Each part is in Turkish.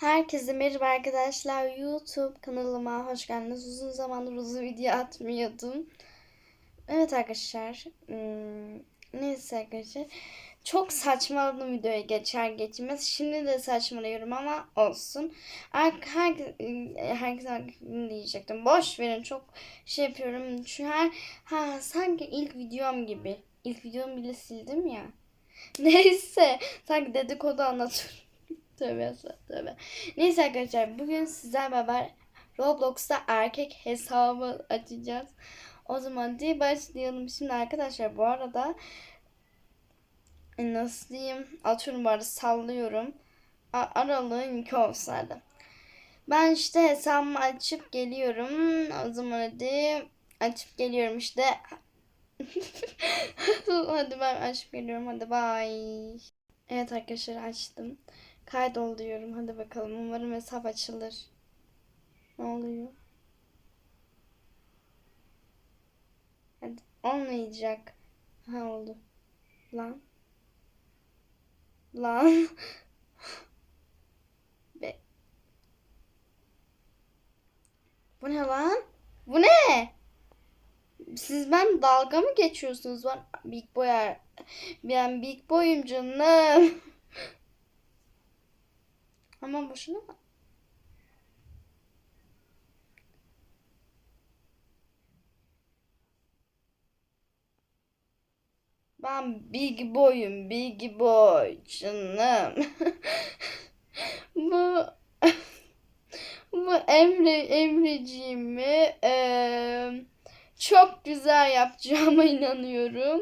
Herkese merhaba arkadaşlar. YouTube kanalıma hoş geldiniz. Uzun zamandır uzun video atmıyordum. Evet arkadaşlar. hmm, neyse arkadaşlar. Çok saçmaladım videoya geçer geçmez. Şimdi de saçmalıyorum ama olsun. Her, her, herkese diyecektim. Boş verin çok şey yapıyorum. Şu her ha sanki ilk videom gibi. İlk videomu bile sildim ya. Neyse sanki dedikodu anlatıyorum. Tövbe tövbe. Neyse arkadaşlar bugün sizlerle beraber Roblox'ta erkek hesabı açacağız. O zaman diye başlayalım. Şimdi arkadaşlar bu arada e, nasıl diyeyim atıyorum bu sallıyorum. A- aralığın iki. Ben işte hesabımı açıp geliyorum. O zaman hadi açıp geliyorum işte. hadi ben açıp geliyorum. Hadi bye. Evet arkadaşlar açtım. Kaydol diyorum. Hadi bakalım. Umarım hesap açılır. Ne oluyor? Hadi. Olmayacak. Ha oldu. Lan. Lan. Be. Bu ne lan? Bu ne? Siz ben dalga mı geçiyorsunuz? Ben Big Boy ben Big Boy'um canım. Ama boşuna mı? Ben big boyum, big boy canım. bu bu Emre Emreciğimi eee, çok güzel yapacağıma inanıyorum.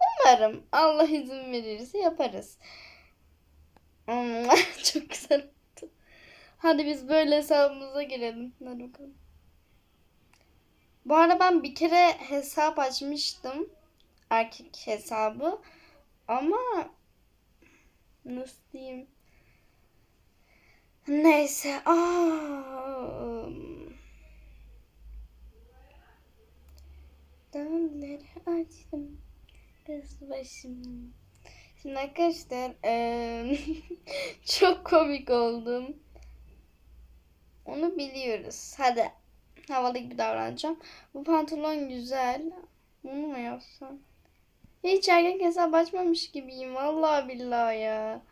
Umarım Allah izin verirse yaparız. Çok güzel oldu. Hadi biz böyle hesabımıza girelim. Hadi bakalım. Bu arada ben bir kere hesap açmıştım. Erkek hesabı. Ama nasıl diyeyim? Neyse. Aa. Dağları açtım. Kız başım. Şimdi arkadaşlar eee, çok komik oldum. Onu biliyoruz. Hadi havalı gibi davranacağım. Bu pantolon güzel. Bunu mu yapsam? Hiç erkek hesap açmamış gibiyim. Vallahi billahi ya.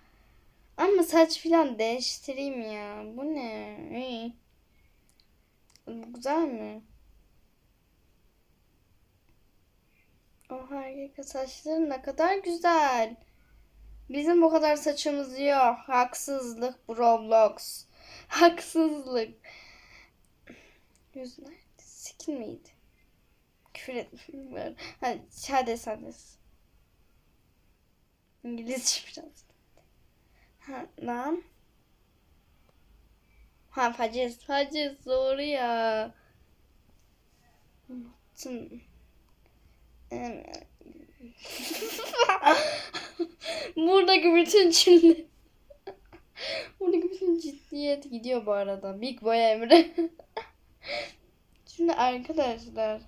Ama saç filan değiştireyim ya. Bu ne? İyi. Bu güzel mi? O erkek saçları ne kadar güzel. Bizim bu kadar saçımız yok. Haksızlık Roblox. Haksızlık. Yüz nerede? Skin miydi? Küfür etmiyorum. Hadi hadi hadi. İngilizce biraz. Ha, lan. Ha faciz. Faciz doğru ya. Unuttum. Em, Buradaki bütün cümle. Buradaki bütün ciddiyet gidiyor bu arada. Big Boy Emre. Şimdi arkadaşlar.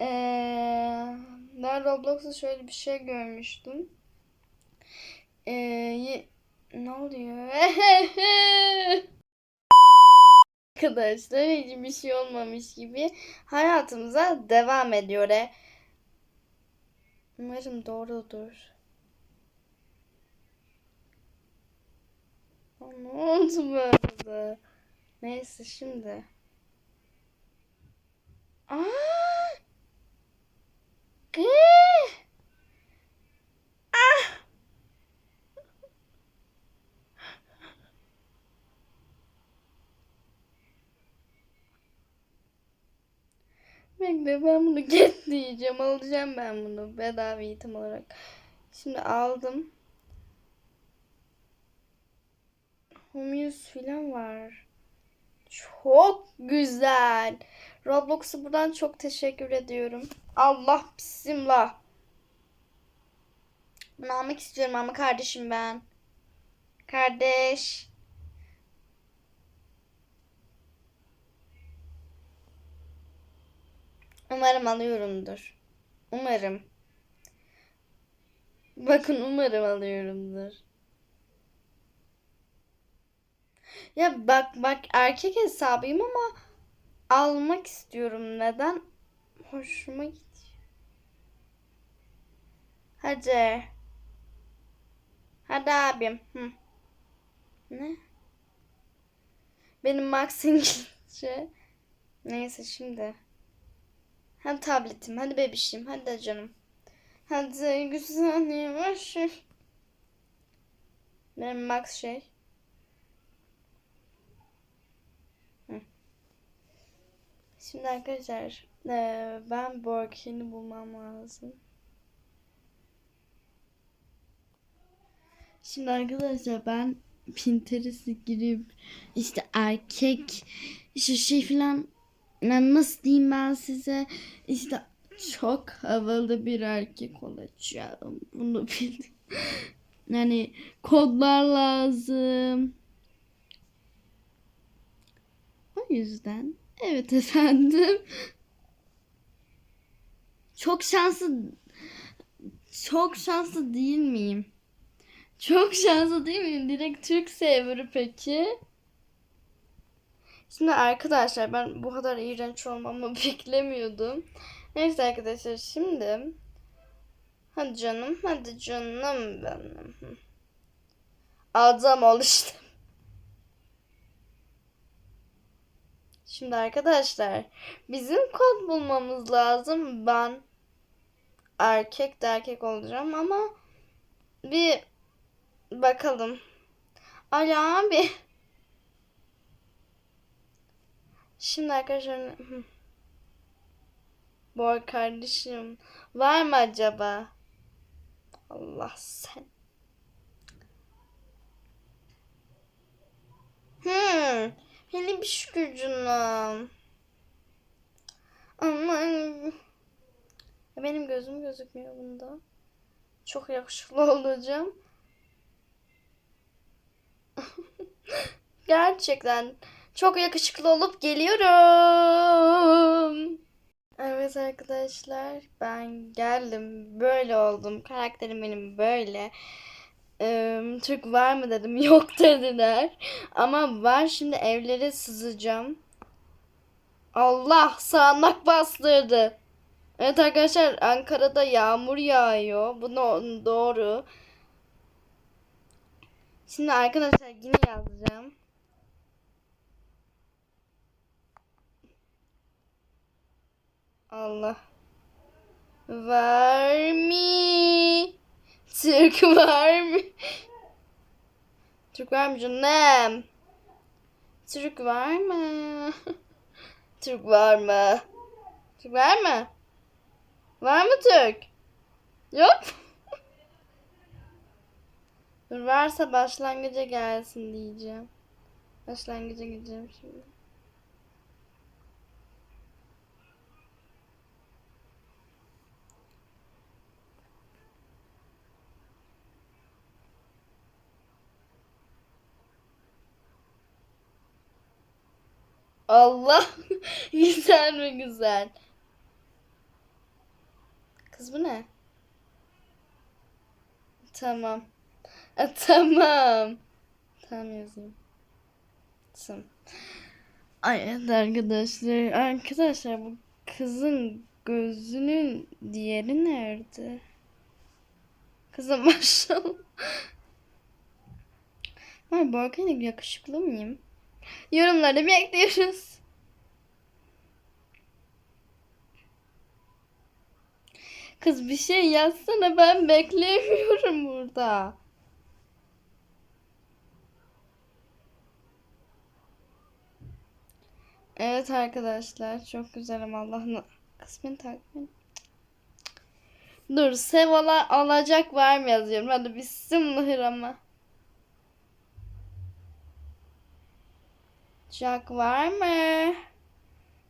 Eee ben Roblox'ta şöyle bir şey görmüştüm. Ye- ne oluyor? Arkadaşlar hiçbir şey olmamış gibi hayatımıza devam ediyor. E. Umarım doğrudur. Ne oldu böyle? Neyse şimdi. Aa! Gı! Ah! Bekle ben bunu get diyeceğim. Alacağım ben bunu bedava eğitim olarak. Şimdi aldım. Humius filan var. Çok güzel. Roblox'a buradan çok teşekkür ediyorum. Allah bismillah. Bunu almak istiyorum ama kardeşim ben. Kardeş. Umarım alıyorumdur. Umarım. Bakın umarım alıyorumdur. Ya bak bak erkek hesabıyım ama almak istiyorum. Neden? Hoşuma gidiyor. Hadi. Hadi abim. Hı. Ne? Benim Max İngilizce. Neyse şimdi. Hadi tabletim. Hadi bebişim. Hadi canım. Hadi güzel yavaş. Benim Max şey. Şimdi arkadaşlar eee, ben Borkin'i bulmam lazım. Şimdi arkadaşlar ben Pinterest'e girip işte erkek işte şey filan nasıl diyeyim ben size işte çok havalı bir erkek olacağım. Bunu bil. Yani kodlar lazım. O yüzden evet efendim. Çok şanslı çok şanslı değil miyim? Çok şanslı değil miyim? Direkt Türk serverı peki. Şimdi arkadaşlar ben bu kadar iğrenç olmamı beklemiyordum. Neyse arkadaşlar şimdi hadi canım hadi canım benim. Adam ol işte. Şimdi arkadaşlar bizim kod bulmamız lazım. Ben erkek de erkek olacağım ama bir bakalım. Ali abi. Şimdi arkadaşlar. Boy kardeşim var mı acaba? Allah sen. Hmm. Hele bir şükür canım. Aman. Benim gözüm gözükmüyor bunda. Çok yakışıklı olacağım. Gerçekten çok yakışıklı olup geliyorum. Evet arkadaşlar ben geldim. Böyle oldum. Karakterim benim böyle. Türk var mı dedim. Yok dediler. Ama var şimdi evlere sızacağım. Allah sağanak bastırdı. Evet arkadaşlar Ankara'da yağmur yağıyor. Bu doğru. Şimdi arkadaşlar yine yazacağım. Allah. Var mı? Türk var mı? Türk var mı canım? Türk var mı? Türk var mı? Türk var mı? Var mı Türk? Yok. Varsa başlangıca gelsin diyeceğim. Başlangıca gideceğim şimdi. Allah güzel mi güzel? Kız bu ne? Tamam. E, tamam. Tamam yazayım. Tamam. Ay arkadaşlar. Arkadaşlar bu kızın gözünün diğeri nerede? Kızım maşallah. Ay bu arkadaşlar yakışıklı mıyım? Yorumları bekliyoruz. Kız bir şey yazsana ben bekleyemiyorum burada. Evet arkadaşlar çok güzelim Allah'ın kısmını takmayın. Dur sev ala- alacak var mı yazıyorum. Hadi bismillahirrahmanirrahim. Jack var mı?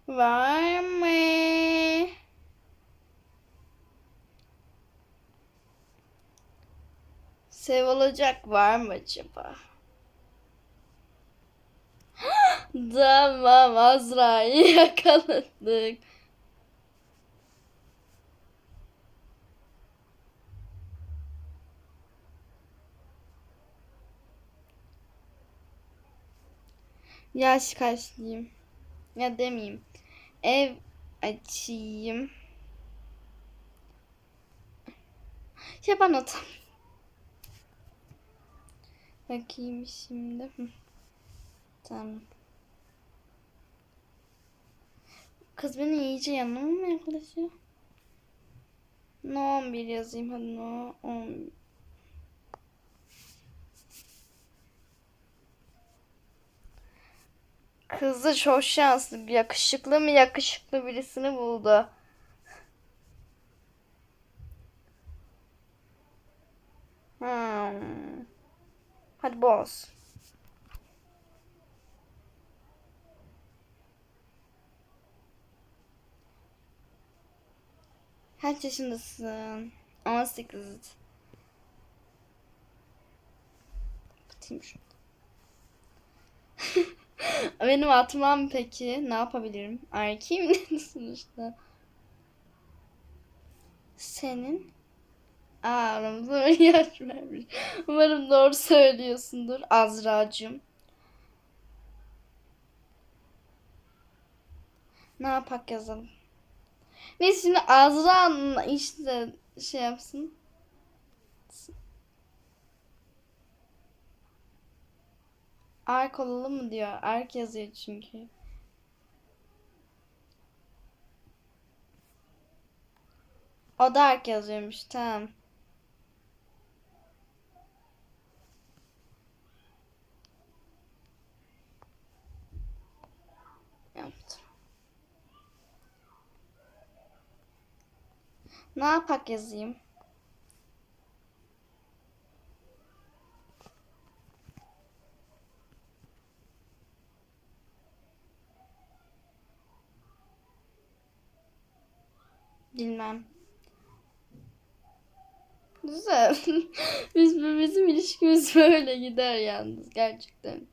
Var mı? Sev olacak var mı acaba? Tamam Azra'yı yakaladık. Yaş diyeyim. Ya demeyeyim. Ev açayım. Ya ben atam. Bakayım şimdi. Tamam. Kız beni iyice yanıma mı yaklaşıyor? No 11 yazayım hadi no 11. Kızı çok şanslı. Bir yakışıklı mı yakışıklı birisini buldu. Hmm. Hadi boz. Kaç yaşındasın? 18. Batayım şunu. Benim atmam peki. Ne yapabilirim? Erkeğim ne sonuçta? Senin? Aa aramızda böyle yaş vermiş. Umarım doğru söylüyorsundur Azra'cığım. Ne yapak yazalım. Neyse şimdi Azra işte şey yapsın. Ark olalım mı diyor. Ark yazıyor çünkü. O da Ark yazıyormuş. Tamam. Yaptım. Ne yapak yazayım? Bilmem. Güzel. Biz bizim ilişkimiz böyle gider yalnız gerçekten.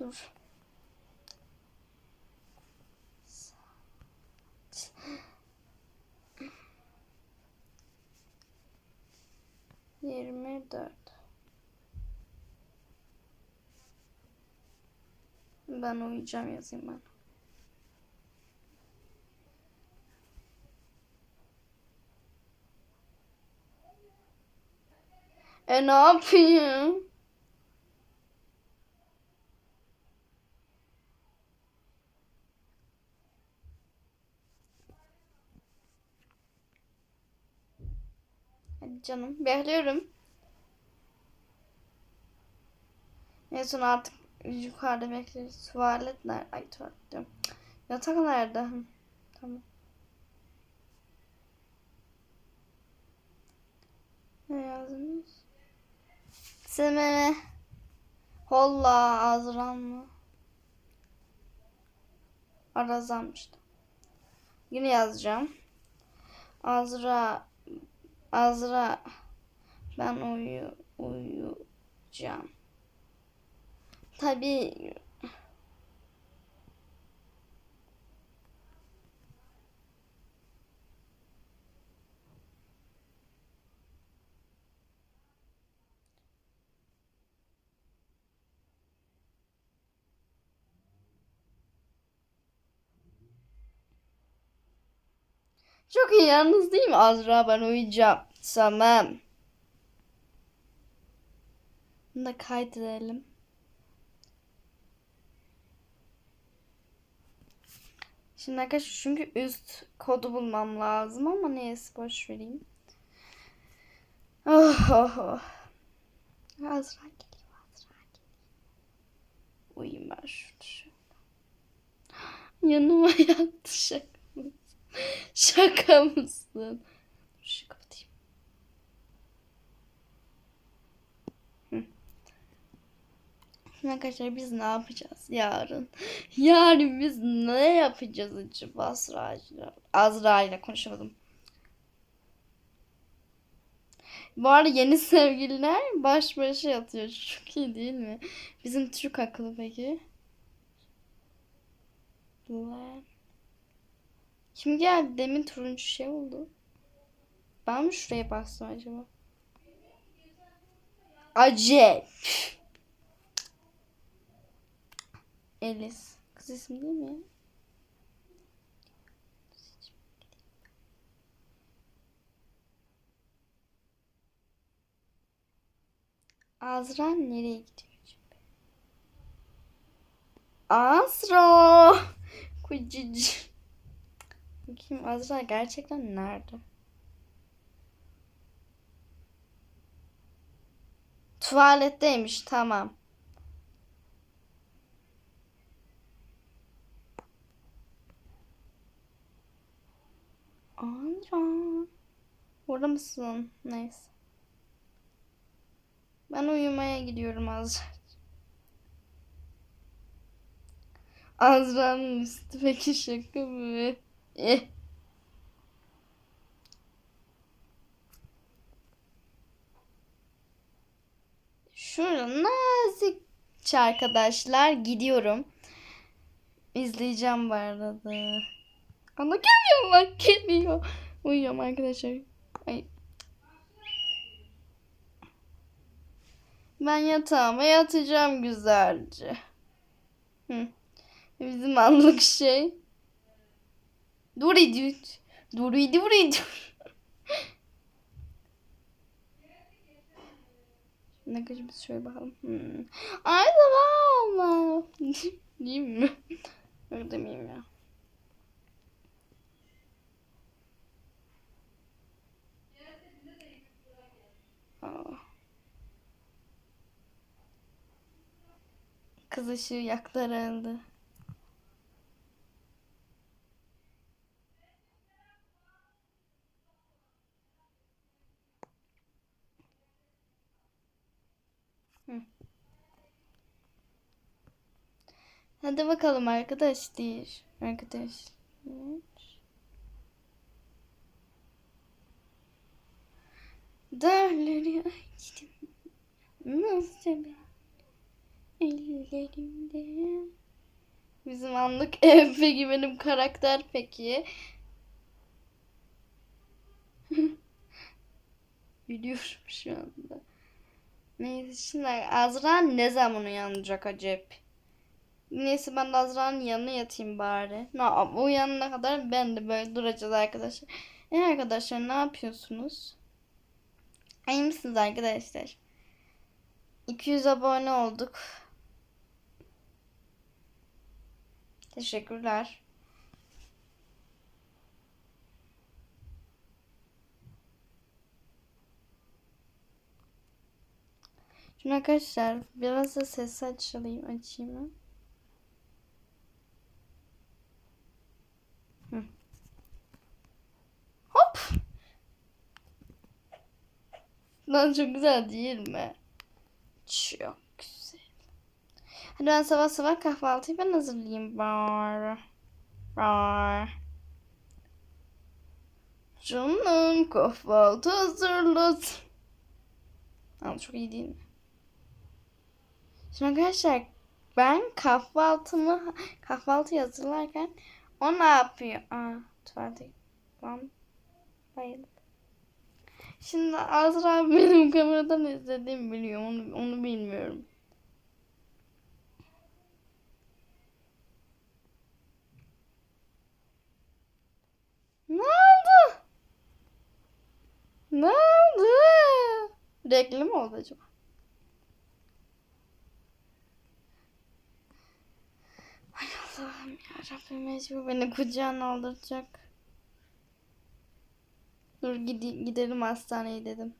Dur. Yirmi dört. Ben uyuyacağım yazayım ben. E ne yapayım? Hadi canım bekliyorum. En son artık yukarıda bekleriz. Tuvalet nerede? Ay tuvalet diyorum. Yatak nerede? Tamam. Ne yazmış? Semene. Holla Azran mı? Arazanmıştı. Yine yazacağım. Azra Azra ben uyu uyuyacağım. Tabii Çok iyi yalnız değil mi Azra ben uyuyacağım. Tamam. Bunu da kaydedelim. Şimdi arkadaşlar çünkü üst kodu bulmam lazım ama neyse boş vereyim. Oh oh oh. Azra geliyor Azra geliyor. Uyuyayım ben şurada şöyle. Yanıma yattı şaka mısın? Şaka mısın? Şu kapatayım. Hı. Şimdi Arkadaşlar biz ne yapacağız yarın? Yarın biz ne yapacağız acaba Azra'yla? Azra ile konuşamadım. Bu arada yeni sevgililer baş başa yatıyor. Çok iyi değil mi? Bizim Türk akıllı peki. Kim geldi? Demin turuncu şey oldu. Ben mi şuraya bastım acaba? Acel. Elis. Kız ismi değil mi? Azra nereye gidiyor? Azra. Kucici. Bakayım Azra gerçekten nerede? Tuvaletteymiş tamam. Andra. Orada mısın? Neyse. Ben uyumaya gidiyorum Azra. Azra'nın üstü peki şaka mı? Eh. Şurada nazikçe arkadaşlar gidiyorum. İzleyeceğim bu arada. Ana geliyor lan geliyor. Uyuyorum arkadaşlar. Ay. Ben yatağıma yatacağım güzelce. Hı. Bizim anlık şey. Dur idüt. Dur idi dur idi. Ne kadar biz şöyle bakalım. Hmm. Ay tamam. Değil mi? Öyle demeyeyim ya. Aa. Kız ışığı. Hı. Hadi bakalım arkadaşlar. Arkadaşlar. Darları açtım. Nasıl ben? Ellerimde. Bizim anlık ev peki benim karakter peki. Biliyorum şu anda. Neyse şimdi Azra ne zaman uyanacak acep? Neyse ben de Azra'nın yanına yatayım bari. Ne yap- uyanana kadar ben de böyle duracağız arkadaşlar. E arkadaşlar ne yapıyorsunuz? İyi misiniz arkadaşlar? 200 abone olduk. Teşekkürler. Şimdi arkadaşlar biraz da sesi açayım, açayım mı? Hop. Lan çok güzel değil mi? Güzel. Hadi ben sabah sabah kahvaltıyı ben hazırlayayım bari. Bari. Canım kahvaltı hazırladı. Ama çok iyi değil mi? Şimdi arkadaşlar ben kahvaltımı kahvaltı hazırlarken o ne yapıyor? Aa, tuvalete lan bayıldı. Şimdi Azra benim kameradan izlediğimi biliyor. Onu, onu bilmiyorum. Ne oldu? Ne oldu? Reklam mı oldu acaba? Ay Allah'ım yarabbim mecbur beni kucağına aldıracak. Dur gide- gidelim hastaneye dedim.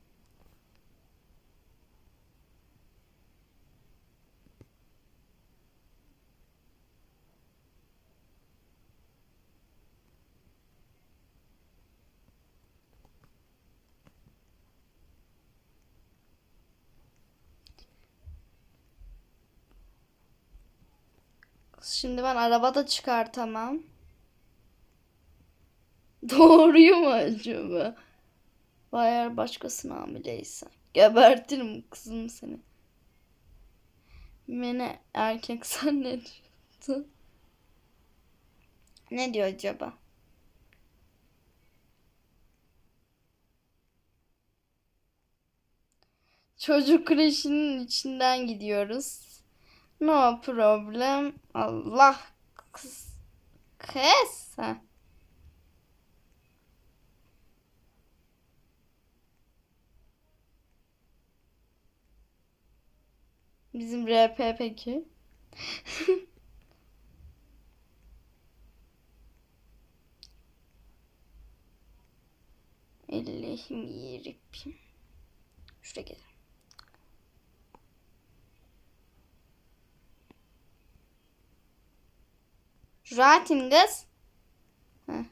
Şimdi ben arabada çıkartamam. Doğruyu mu acaba? Vay eğer başkasına hamileysen. Gebertirim kızım seni. Beni erkek zannediyordu. Ne diyor acaba? Çocuk kreşinin içinden gidiyoruz. No problem. Allah kız. Kız. Bizim RP peki. Allah'ım yarabbim. Şuraya gel. Rahatım kız. Heh.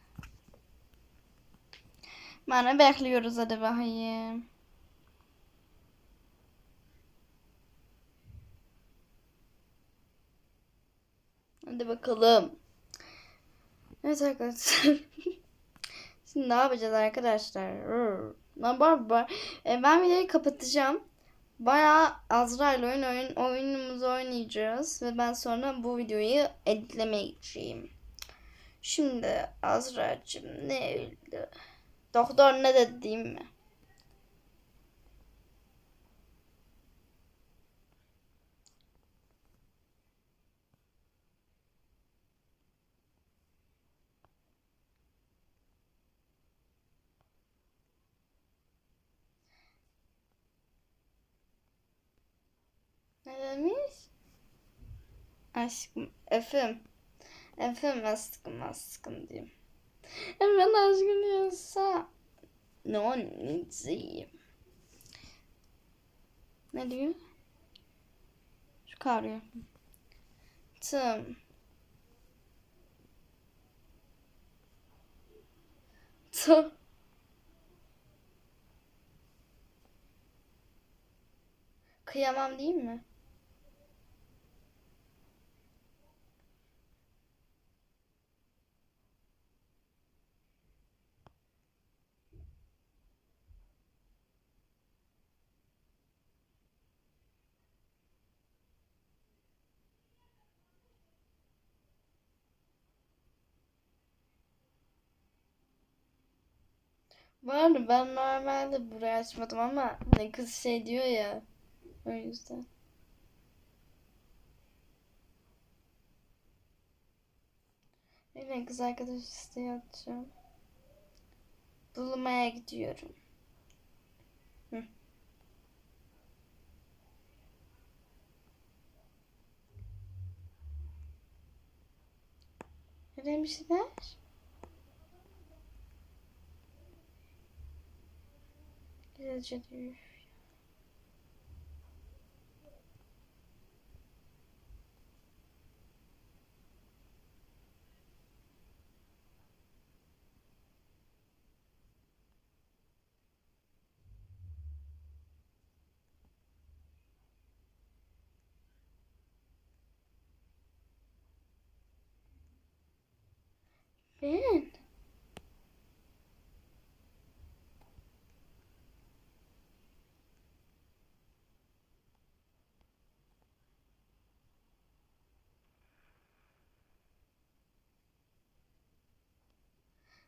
Bana bekliyoruz hadi bakayım. Hadi bakalım. Evet arkadaşlar. Şimdi ne yapacağız arkadaşlar? Bak. E, ben videoyu kapatacağım. Bayağı Azra ile oyun, oyun oyunumuzu oynayacağız ve ben sonra bu videoyu editlemeye gideceğim. Şimdi Azra'cığım ne öldü? Doktor ne dedi değil mi? Ne demiş? Aşkım, efim. Efim aşkım aşkım diyeyim. Efendim aşkım diyorsa. Ne anneciğim. Ne diyor? Şu kavruyor. Tım. Tım. Kıyamam değil mi? Var ben normalde burayı açmadım ama ne kız şey diyor ya. O yüzden. Yine kız arkadaş isteği atacağım. Bulmaya gidiyorum. Hı. Öyle bir Exagerator.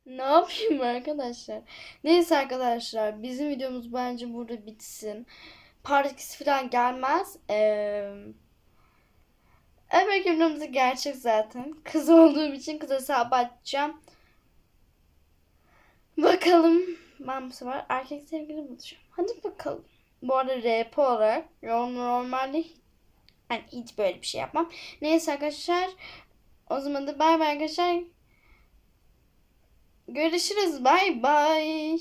Ne yapayım arkadaşlar? Neyse arkadaşlar bizim videomuz bence burada bitsin. Part 2 falan gelmez. Ee, evet videomuz gerçek zaten. Kız olduğum için kız hesabı açacağım. Bakalım. Ben bu sefer erkek sevgili bulacağım. Hadi bakalım. Bu arada RP olarak normalde yani hiç böyle bir şey yapmam. Neyse arkadaşlar. O zaman da bay bay arkadaşlar. Görüşürüz. Bay bay.